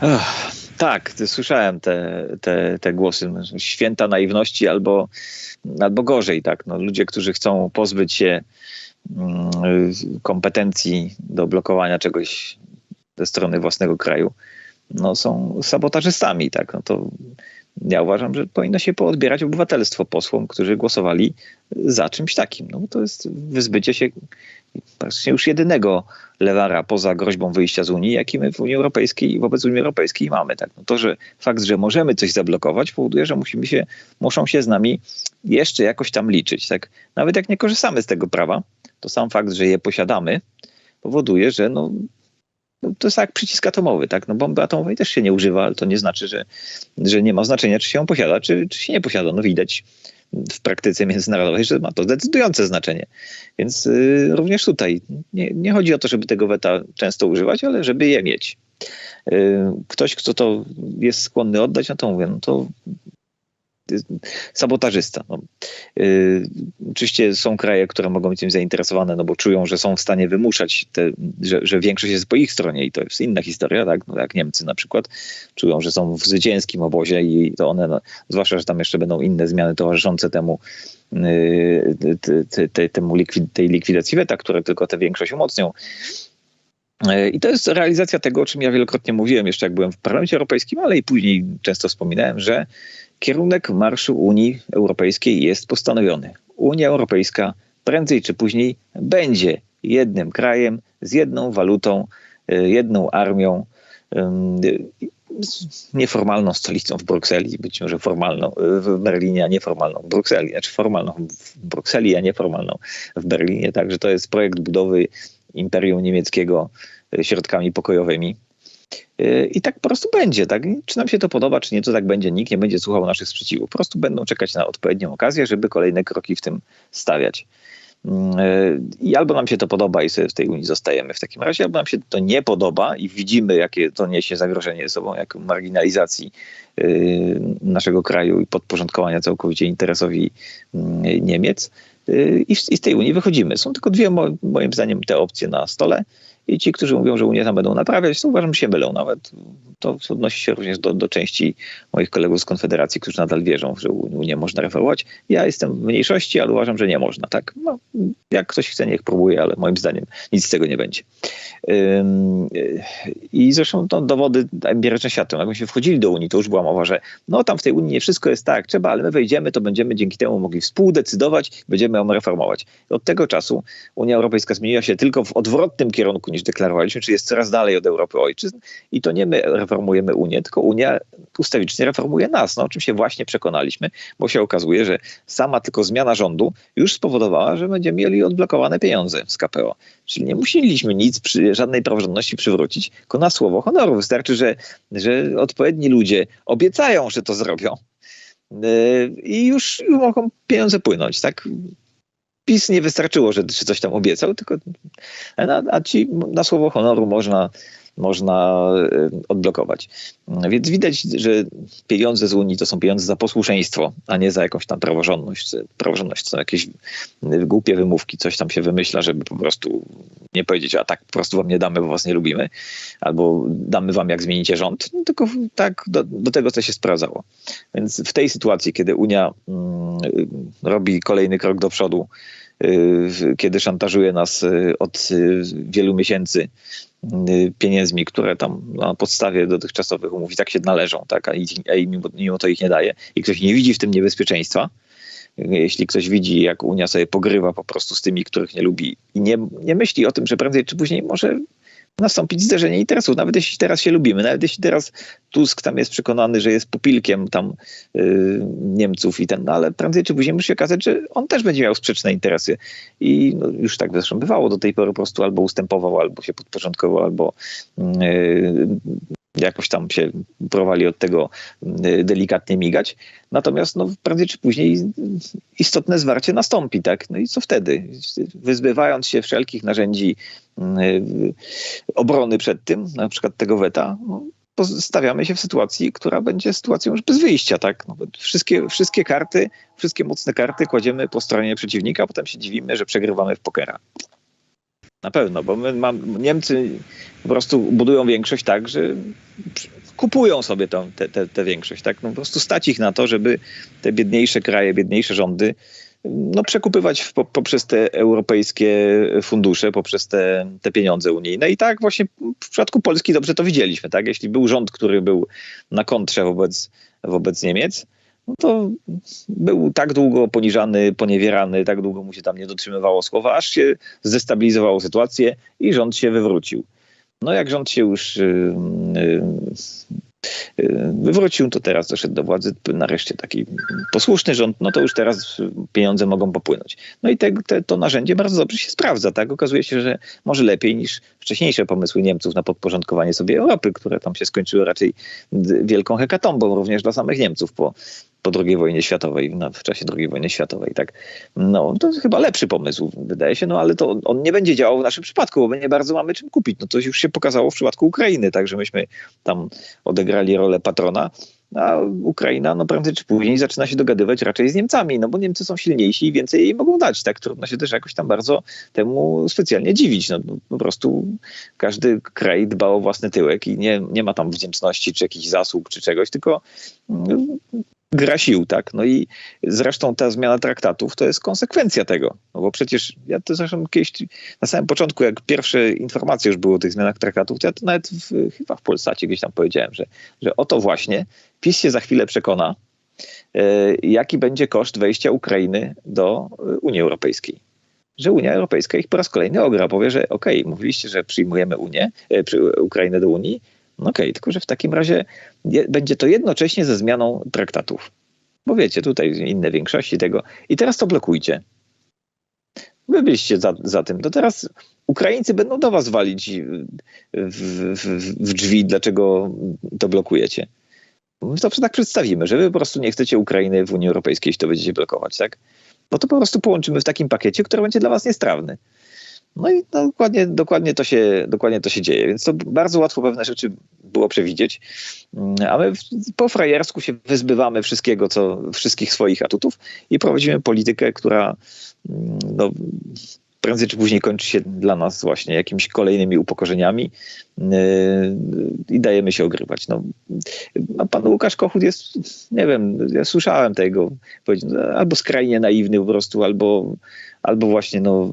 Ach, tak, słyszałem te, te, te głosy. Święta naiwności albo, albo gorzej, tak. No, ludzie, którzy chcą pozbyć się mm, kompetencji do blokowania czegoś ze strony własnego kraju, no, są sabotażystami, tak. No to ja uważam, że powinno się poodbierać obywatelstwo posłom, którzy głosowali za czymś takim. No, to jest wyzbycie się praktycznie już jedynego lewara poza groźbą wyjścia z Unii, jaki my w Unii Europejskiej wobec Unii Europejskiej mamy. Tak? No to, że fakt, że możemy coś zablokować, powoduje, że musimy się, muszą się z nami jeszcze jakoś tam liczyć. Tak? Nawet jak nie korzystamy z tego prawa, to sam fakt, że je posiadamy, powoduje, że no, no to jest jak przycisk atomowy, tak? No bomby atomowej też się nie używa, ale to nie znaczy, że, że nie ma znaczenia, czy się ją posiada, czy, czy się nie posiada. No widać w praktyce międzynarodowej, że ma to decydujące znaczenie. Więc y, również tutaj nie, nie, chodzi o to, żeby tego weta często używać, ale żeby je mieć. Y, ktoś, kto to jest skłonny oddać, no to mówię, no to sabotażysta. No. Yy, oczywiście są kraje, które mogą być tym zainteresowane, no bo czują, że są w stanie wymuszać, te, że, że większość jest po ich stronie i to jest inna historia, tak? No, jak Niemcy na przykład czują, że są w zwycięskim obozie i to one, no, zwłaszcza, że tam jeszcze będą inne zmiany towarzyszące temu, yy, te, te, temu likwid, tej likwidacji weta, które tylko tę większość umocnią. Yy, I to jest realizacja tego, o czym ja wielokrotnie mówiłem, jeszcze jak byłem w Parlamencie Europejskim, ale i później często wspominałem, że Kierunek marszu Unii Europejskiej jest postanowiony. Unia Europejska prędzej czy później będzie jednym krajem z jedną walutą, e, jedną armią, nieformalną stolicą w Brukseli, być może formalną w Berlinie, a nieformalną w Brukseli, znaczy formalną w Brukseli, a nieformalną w Berlinie. Także to jest projekt budowy imperium niemieckiego e, środkami pokojowymi. Y, I tak po prostu będzie, tak? Czy nam się to podoba, czy nie, to tak będzie. Nikt nie będzie słuchał naszych sprzeciwów. Po prostu będą czekać na odpowiednią okazję, żeby kolejne kroki w tym stawiać. Mm, y, I albo nam się to podoba i sobie w tej Unii zostajemy w takim razie, albo nam się to nie podoba i widzimy, jakie to niesie zagrożenie sobą, jak marginalizacji y, naszego kraju i podporządkowania całkowicie interesowi mm, Niemiec. I z tej Unii wychodzimy. Są tylko dwie, moim zdaniem, te opcje na stole. I ci, którzy mówią, że Unię tam będą naprawiać, to uważam, że się mylą nawet. To odnosi się również do, do części moich kolegów z Konfederacji, którzy nadal wierzą, że Unię można reformować. Ja jestem w mniejszości, ale uważam, że nie można. Tak? No, jak ktoś chce, niech próbuje, ale moim zdaniem nic z tego nie będzie. I zresztą to dowody empiryczne świadczą. Jakbyśmy wchodzili do Unii, to już była mowa, że no tam w tej Unii nie wszystko jest tak, trzeba, ale my wejdziemy, to będziemy dzięki temu mogli współdecydować, będziemy ją reformować. Od tego czasu Unia Europejska zmieniła się tylko w odwrotnym kierunku niż deklarowaliśmy, czyli jest coraz dalej od Europy ojczyzn. I to nie my reformujemy Unię, tylko Unia ustawicznie reformuje nas, no, o czym się właśnie przekonaliśmy, bo się okazuje, że sama tylko zmiana rządu już spowodowała, że będziemy mieli odblokowane pieniądze z KPO. Czyli nie musieliśmy nic, żadnej praworządności przywrócić, tylko na słowo honoru. Wystarczy, że, że odpowiedni ludzie obiecają, że to zrobią yy, i już mogą pieniądze płynąć, tak? PiS nie wystarczyło, że coś tam obiecał, tylko a, a ci na słowo honoru można można e, odblokować. Więc widać, że pieniądze z Unii to są pieniądze za posłuszeństwo, a nie za jakąś tam praworządność. Praworządność to są jakieś głupie wymówki, coś tam się wymyśla, żeby po prostu nie powiedzieć, a tak po prostu wam nie damy, bo was nie lubimy, albo damy wam, jak zmienicie rząd, no, tylko tak do, do tego, co się sprawdzało. Więc w tej sytuacji, kiedy Unia mm, robi kolejny krok do przodu, y, kiedy szantażuje nas y, od y, wielu miesięcy Y, pieniędzmi, które tam na podstawie dotychczasowych umów i tak się należą, tak, a, i, mimo, mimo to ich nie daje. I ktoś nie widzi w tym niebezpieczeństwa, jeśli ktoś widzi, jak Unia sobie pogrywa po prostu z tymi, których nie lubi i nie, nie myśli o tym, że prędzej czy później może nastąpić zderzenie interesów. Nawet jeśli teraz się lubimy, nawet jeśli teraz Tusk tam jest przekonany, że jest pupilkiem tam yy, Niemców i ten, no ale prędzej czy później musi się okazać, że on też będzie miał sprzeczne interesy. I no, już tak zresztą bywało do tej pory po prostu albo ustępował, albo się podporządkował, albo yy, jakoś tam się próbowali od tego y, delikatnie migać. Natomiast no, prędzej czy później istotne zwarcie nastąpi, tak? No i co wtedy? Wyzbywając się wszelkich narzędzi obrony przed tym, na przykład tego weta, no, stawiamy się w sytuacji, która będzie sytuacją już bez wyjścia, tak? No, wszystkie, wszystkie karty, wszystkie mocne karty kładziemy po stronie przeciwnika, a potem się dziwimy, że przegrywamy w pokera. Na pewno, bo my mam, Niemcy po prostu budują większość tak, że kupują sobie tę te, te, te większość. Tak? No, po prostu stać ich na to, żeby te biedniejsze kraje, biedniejsze rządy no, przekupywać poprzez te europejskie fundusze, poprzez te, te pieniądze unijne. I tak właśnie w przypadku Polski dobrze to widzieliśmy. Tak? Jeśli był rząd, który był na kontrze wobec, wobec Niemiec, no to był tak długo poniżany, poniewierany, tak długo mu się tam nie dotrzymywało słowa, aż się zdestabilizowało sytuację i rząd się wywrócił. No jak rząd się już yy, yy, wywrócił, to teraz doszedł do władzy nareszcie taki posłuszny rząd, no to już teraz pieniądze mogą popłynąć. No i te, te, to narzędzie bardzo dobrze się sprawdza, tak? Okazuje się, że może lepiej niż wcześniejsze pomysły Niemców na podporządkowanie sobie Europy, które tam się skończyły raczej wielką hekatombą również dla samych Niemców po, po II wojnie światowej, no, w czasie II wojny światowej, tak. No, to chyba lepszy pomysł, wydaje się, no ale to on nie będzie działał w naszym przypadku, bo my nie bardzo mamy czym kupić. No to już się pokazało w przypadku Ukrainy, tak, że myśmy tam odegrali rolę patrona, a Ukraina, no prędzej czy później zaczyna się dogadywać raczej z Niemcami, no bo Niemcy są silniejsi i więcej jej mogą dać, tak? Trudno się też jakoś tam bardzo temu specjalnie dziwić. No, po prostu każdy kraj dba o własny tyłek i nie, nie ma tam wdzięczności czy jakichś zasług czy czegoś, tylko gra sił, tak? No i zresztą ta zmiana traktatów to jest konsekwencja tego. No bo przecież ja to zresztą kiedyś na samym początku, jak pierwsze informacje już były o tych zmianach traktatów, to ja to nawet w, chyba w Polsacie gdzieś tam powiedziałem, że, że oto właśnie PiS się za chwilę przekona, e, jaki będzie koszt wejścia Ukrainy do Unii Europejskiej. Że Unia Europejska ich po raz kolejny ogra, powie, że okej, okay, mówiliście, że przyjmujemy Unię, e, Ukrainę do Unii, okej, okay, tylko że w takim razie będzie to jednocześnie ze zmianą traktatów. Bo wiecie, tutaj inne większości tego. I teraz to blokujcie. Wy byliście za, za tym. To teraz Ukraińcy będą do was walić w, w, w drzwi, dlaczego to blokujecie. My to tak przedstawimy, że wy po prostu nie chcecie Ukrainy w Unii Europejskiej, jeśli to będziecie blokować, tak? No to po prostu połączymy w takim pakiecie, który będzie dla was niestrawny. No i no, dokładnie, dokładnie, to się, dokładnie to się dzieje, więc to bardzo łatwo pewne rzeczy było przewidzieć, mm, a my po frajersku się wyzbywamy wszystkiego, co, wszystkich swoich atutów i prowadzimy politykę, która mm, no, prędzej czy później kończy się dla nas właśnie jakimiś kolejnymi upokorzeniami yy, i dajemy się ogrywać. No, pan Łukasz Kochut jest, nie wiem, ja słyszałem tego, albo skrajnie naiwny po prostu, albo, albo właśnie no,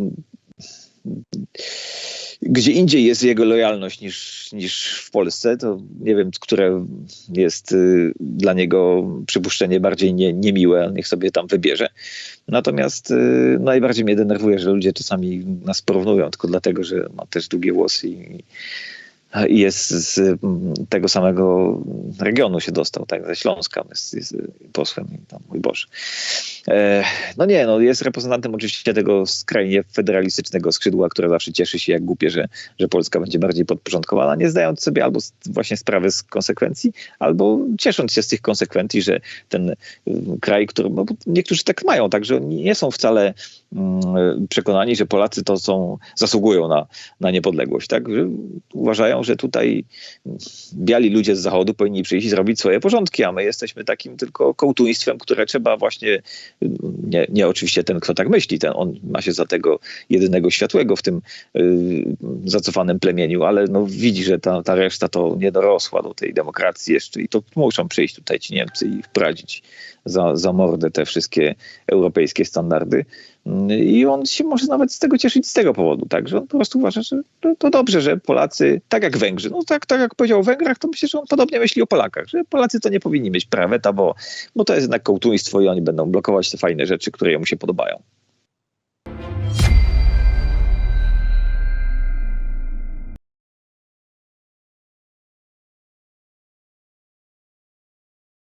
gdzie indziej jest jego lojalność niż, niż w Polsce, to nie wiem, które jest y, dla niego przypuszczenie bardziej nie, niemiłe, niech sobie tam wybierze. Natomiast y, najbardziej mnie denerwuje, że ludzie czasami nas porównują tylko dlatego, że ma też długie włosy i, jest z mm, tego samego regionu się dostał, tak, ze Śląska, jest, jest posłem tam, mój Boże. No nie, no jest reprezentantem oczywiście tego skrajnie federalistycznego skrzydła, które zawsze cieszy się jak głupie, że, że Polska będzie bardziej podporządkowana, nie zdając sobie albo właśnie sprawy z konsekwencji, albo ciesząc się z tych konsekwencji, że ten y, kraj, który, no, niektórzy tak mają, także nie są wcale mm, przekonani, że Polacy to są, zasługują na, na niepodległość, tak, uważają, że tutaj biali ludzie z zachodu powinni przyjść i zrobić swoje porządki, a my jesteśmy takim tylko kołtuństwem, które trzeba właśnie, nie, nie oczywiście ten, kto tak myśli, ten, on ma się za tego jedynego światłego w tym yy, zacofanym plemieniu, ale no, widzi, że ta, ta reszta to nie dorosła do tej demokracji jeszcze i to muszą przyjść tutaj ci Niemcy i wprowadzić za, za mordę te wszystkie europejskie standardy. I on się może nawet z tego cieszyć z tego powodu, tak, że on po prostu uważa, że to, dobrze, że Polacy, tak jak Węgrzy, no tak, tak jak powiedział o Węgrach, to myślę, że on podobnie myśli o Polakach, że Polacy to nie powinni mieć praweta, bo, bo to jest jednak kołtuństwo i oni będą blokować te fajne rzeczy, które mu się podobają.